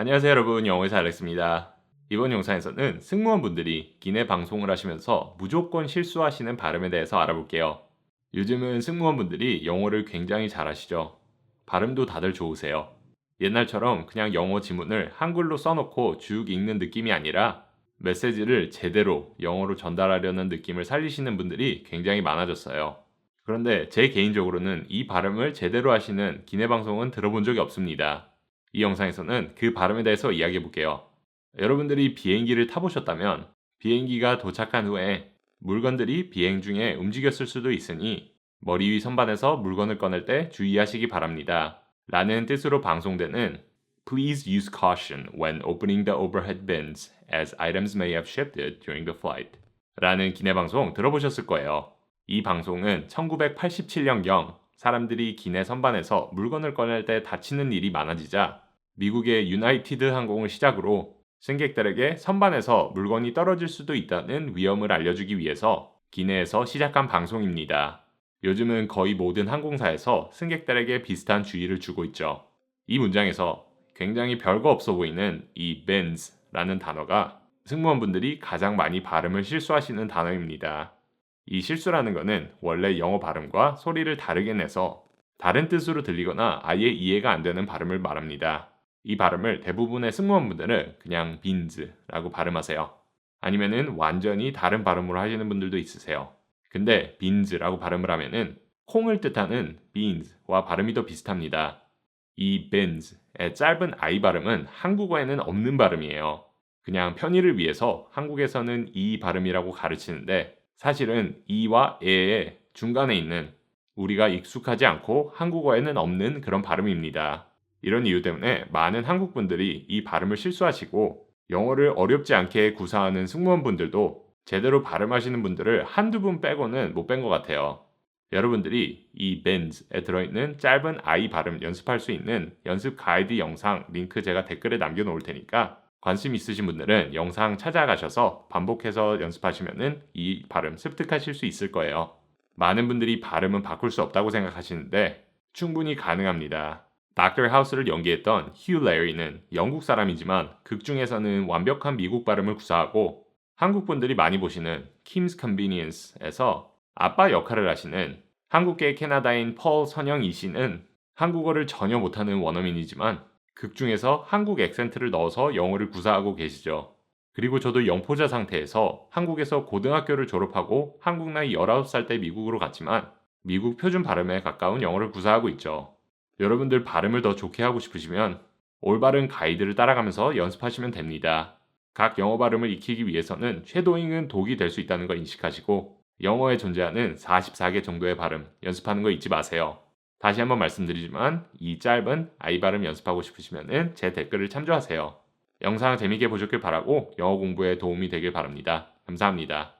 안녕하세요 여러분 영어의 알렉스입니다. 이번 영상에서는 승무원분들이 기내 방송을 하시면서 무조건 실수하시는 발음에 대해서 알아볼게요. 요즘은 승무원분들이 영어를 굉장히 잘하시죠. 발음도 다들 좋으세요. 옛날처럼 그냥 영어 지문을 한글로 써놓고 쭉 읽는 느낌이 아니라 메시지를 제대로 영어로 전달하려는 느낌을 살리시는 분들이 굉장히 많아졌어요. 그런데 제 개인적으로는 이 발음을 제대로 하시는 기내 방송은 들어본 적이 없습니다. 이 영상에서는 그 발음에 대해서 이야기해 볼게요. 여러분들이 비행기를 타보셨다면 비행기가 도착한 후에 물건들이 비행 중에 움직였을 수도 있으니 머리 위 선반에서 물건을 꺼낼 때 주의하시기 바랍니다. 라는 뜻으로 방송되는 Please use caution when opening the overhead bins as items may have shifted during the flight. 라는 기내 방송 들어보셨을 거예요. 이 방송은 1987년경 사람들이 기내 선반에서 물건을 꺼낼 때 다치는 일이 많아지자 미국의 유나이티드 항공을 시작으로 승객들에게 선반에서 물건이 떨어질 수도 있다는 위험을 알려주기 위해서 기내에서 시작한 방송입니다. 요즘은 거의 모든 항공사에서 승객들에게 비슷한 주의를 주고 있죠. 이 문장에서 굉장히 별거 없어 보이는 이 bens라는 단어가 승무원분들이 가장 많이 발음을 실수하시는 단어입니다. 이 실수라는 것은 원래 영어 발음과 소리를 다르게 내서 다른 뜻으로 들리거나 아예 이해가 안 되는 발음을 말합니다. 이 발음을 대부분의 승무원분들은 그냥 빈즈라고 발음하세요. 아니면은 완전히 다른 발음으로 하시는 분들도 있으세요. 근데 빈즈라고 발음을 하면은 콩을 뜻하는 beans와 발음이 더 비슷합니다. 이 bens의 짧은 i 발음은 한국어에는 없는 발음이에요. 그냥 편의를 위해서 한국에서는 이 발음이라고 가르치는데 사실은 이와 에의 중간에 있는 우리가 익숙하지 않고 한국어에는 없는 그런 발음입니다. 이런 이유 때문에 많은 한국 분들이 이 발음을 실수하시고 영어를 어렵지 않게 구사하는 승무원분들도 제대로 발음하시는 분들을 한두 분 빼고는 못 뺀 것 같아요. 여러분들이 이 bens에 들어있는 짧은 i 발음 연습할 수 있는 연습 가이드 영상 링크 제가 댓글에 남겨놓을 테니까 관심 있으신 분들은 영상 찾아가셔서 반복해서 연습하시면은 이 발음 습득하실 수 있을 거예요. 많은 분들이 발음은 바꿀 수 없다고 생각하시는데 충분히 가능합니다. 닥터 하우스를 연기했던 휴 레리는 영국 사람이지만 극 중에서는 완벽한 미국 발음을 구사하고 한국 분들이 많이 보시는 Kim's Convenience에서 아빠 역할을 하시는 한국계 캐나다인 펄 선영 이 씨는 한국어를 전혀 못하는 원어민이지만 극 중에서 한국 액센트를 넣어서 영어를 구사하고 계시죠. 그리고 저도 영포자 상태에서 한국에서 고등학교를 졸업하고 한국 나이 19살 때 미국으로 갔지만 미국 표준 발음에 가까운 영어를 구사하고 있죠. 여러분들 발음을 더 좋게 하고 싶으시면 올바른 가이드를 따라가면서 연습하시면 됩니다. 각 영어 발음을 익히기 위해서는 쉐도잉은 독이 될 수 있다는 걸 인식하시고 영어에 존재하는 44개 정도의 발음 연습하는 거 잊지 마세요. 다시 한번 말씀드리지만 이 짧은 아이 발음 연습하고 싶으시면 제 댓글을 참조하세요. 영상 재밌게 보셨길 바라고 영어 공부에 도움이 되길 바랍니다. 감사합니다.